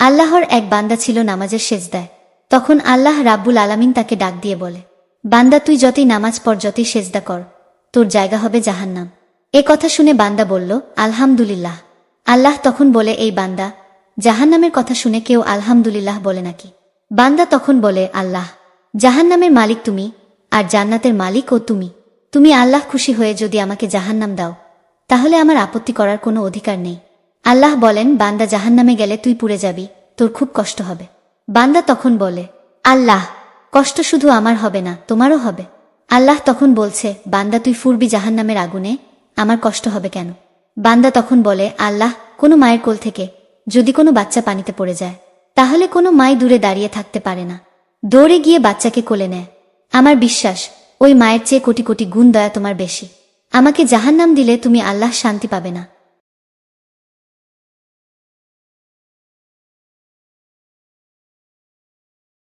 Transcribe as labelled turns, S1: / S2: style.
S1: আল্লাহর এক বান্দা ছিল নামাজের সেজদায়। তখন আল্লাহ রাব্বুল আলামিন তাকে ডাক দিয়ে বলে, বান্দা, তুই যতই নামাজ পড়, যতই সেজদা কর, তোর জায়গা হবে জাহান্নাম। এ কথা শুনে বান্দা বলল, আলহামদুলিল্লাহ। আল্লাহ তখন বলে, এই বান্দা, জাহান্নামের কথা শুনে কেউ আলহামদুলিল্লাহ বলে নাকি? বান্দা তখন বলে, আল্লাহ, জাহান্নামের মালিক তুমি, আর জান্নাতের মালিক ও তুমি। তুমি আল্লাহ খুশি হয়ে যদি আমাকে জাহান্নাম দাও, তাহলে আমার আপত্তি করার কোনো অধিকার নেই। আল্লাহ বলেন, বান্দা জাহান্নামে গেলে তুই পুড়ে যাবি, তোর খুব কষ্ট হবে। বান্দা তখন বলে, আল্লাহ, কষ্ট শুধু আমার হবে না, তোমারও হবে। আল্লাহ তখন বলছে, বান্দা তুই ফুরবি জাহান্নামের আগুনে, আমার কষ্ট হবে কেন? বান্দা তখন বলে, আল্লাহ, কোনো মায়ের কোল থেকে যদি কোনো বাচ্চা পানিতে পড়ে যায়, তাহলে কোনো মাই দূরে দাঁড়িয়ে থাকতে পারে না। দৌড়ে গিয়ে বাচ্চাকে কোলে নেয়। আমার বিশ্বাস, ওই মায়ের চেয়ে কোটি কোটি গুণ দয়া তোমার বেশি। আমাকে জাহান্নাম দিলে তুমি আল্লাহ শান্তি পাবে না।